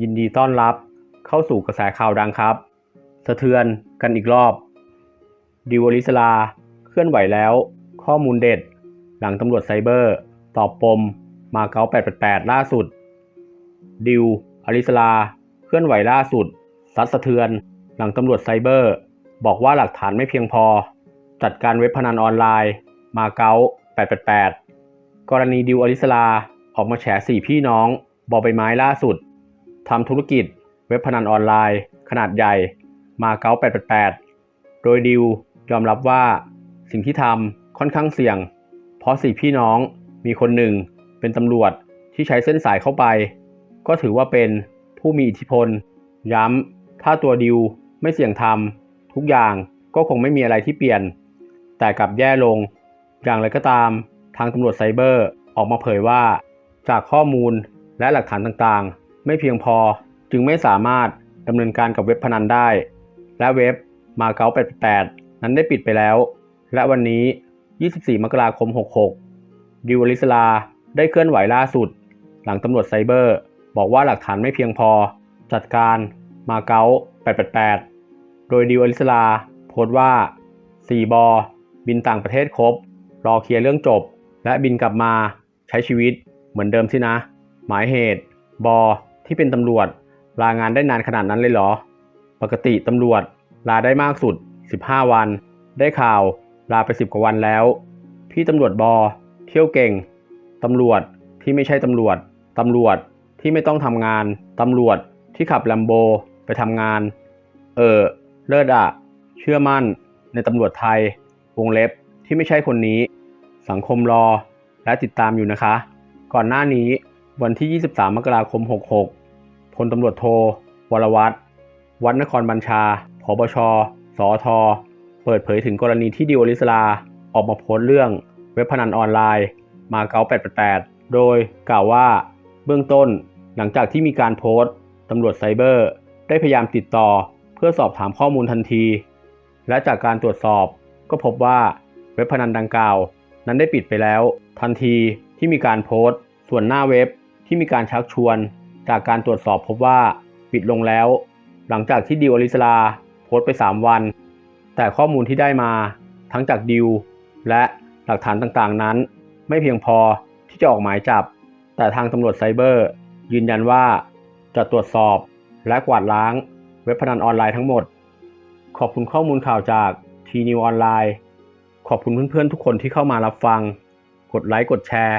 ยินดีต้อนรับเข้าสู่กระแสข่าวดังครับ สะเทือนกันอีกรอบ ดิวอลิสลา เคลื่อนไหวแล้ว ข้อมูลเด็ด หลังตำรวจไซเบอร์ ตอบปม มาเก๊า888 ล่าสุด ดิวอลิสลา เคลื่อนไหวล่าสุดซัดสะเทือน หลังตำรวจไซเบอร์ บอกว่าหลักฐานไม่เพียงพอ จัดการเว็บพนันออนไลน์ มาเก๊า888 กรณีดิวอลิสลาออกมาแฉสี่พี่น้องบอใบไม้ล่าสุด ทำธุรกิจเว็บพนันออนไลน์ ขนาดใหญ่มาเก๊า888 โดยดิวยอมรับว่าสิ่งที่ทำค่อนข้างเสี่ยง เพราะสี่พี่น้องมีคนหนึ่งเป็นตำรวจที่ใช้เส้นสายเข้าไป ก็ถือว่าเป็นผู้มีอิทธิพล ย้ำถ้าตัวดิวไม่เสี่ยงทำทุกอย่างก็คงไม่มีอะไรที่เปลี่ยน แต่กลับแย่ลง อย่างไรก็ตามทางตำรวจไซเบอร์ออกมาเผยว่า จากข้อมูลและหลักฐานต่างๆ ไม่เพียงพอจึงไม่สามารถดำเนินการกับเว็บพนันได้ และเว็บมาเก๊า88 นั้นได้ปิดไปแล้ว และวันนี้ 24 มกราคม 66 ดิวอลิสลาได้เคลื่อนไหวล่าสุด หลังตำรวจไซเบอร์ บอกว่าหลักฐานไม่เพียงพอ จัดการมาเก๊า888 โดยดิวอลิสลาโพสต์ว่า 4 บอ บินต่างประเทศครบ รอเคลียร์เรื่องจบ และบินกลับมาใช้ชีวิตเหมือนเดิมสินะ หมายเหตุ บอ ที่เป็นตำรวจ ลางานได้นานขนาดนั้นเลยเหรอ ปกติตำรวจ ลาได้มากสุด 15 วัน ได้ข่าวลาไป 10 กว่าวันแล้ว พี่ตำรวจบอ เที่ยวเก่ง ตำรวจที่ไม่ใช่ตำรวจ ตำรวจที่ไม่ต้องทำงาน ตำรวจที่ขับแลมโบไปทำงาน เออ เลิศอะเชื่อมั่นในตำรวจไทย วงเล็บที่ไม่ใช่คนนี้ สังคมรอและติดตามอยู่นะคะ ก่อนหน้านี้ วันที่ 23 มกราคม 66 พลตำรวจโท วรวัตรวัดนครบัญชาพบช สอทเปิดเผยถึงกรณีที่ดิวอลิสลา ออกมาโพสต์เรื่องเว็บพนันออนไลน์ มาเก๊า888 โดยกล่าวว่า เบื้องต้นหลังจากที่มีการโพสต์ตำรวจไซเบอร์ ได้พยายามติดต่อเพื่อสอบถามข้อมูลทันที และจากการตรวจสอบก็พบว่าเว็บพนันดังกล่าว นั้นได้ปิดไปแล้ว ทันทีที่มีการโพสต์ ส่วนหน้าเว็บ ที่มีการชักชวนจากการตรวจสอบพบว่าปิดลงแล้ว หลังจากที่ดิวอลิสลาโพสต์ไป 3 วัน แต่ข้อมูลที่ได้มาทั้งจากดิวและหลักฐานต่างๆนั้น ไม่เพียงพอที่จะออกหมายจับ แต่ทางตำรวจไซเบอร์ ยืนยันว่าจะตรวจสอบและกวาดล้างเว็บพนันออนไลน์ทั้งหมด ขอบคุณข้อมูลข่าวจากทีนิวออนไลน์ขอบคุณเพื่อนๆทุกคนที่เข้ามารับฟัง กดไลค์กดแชร์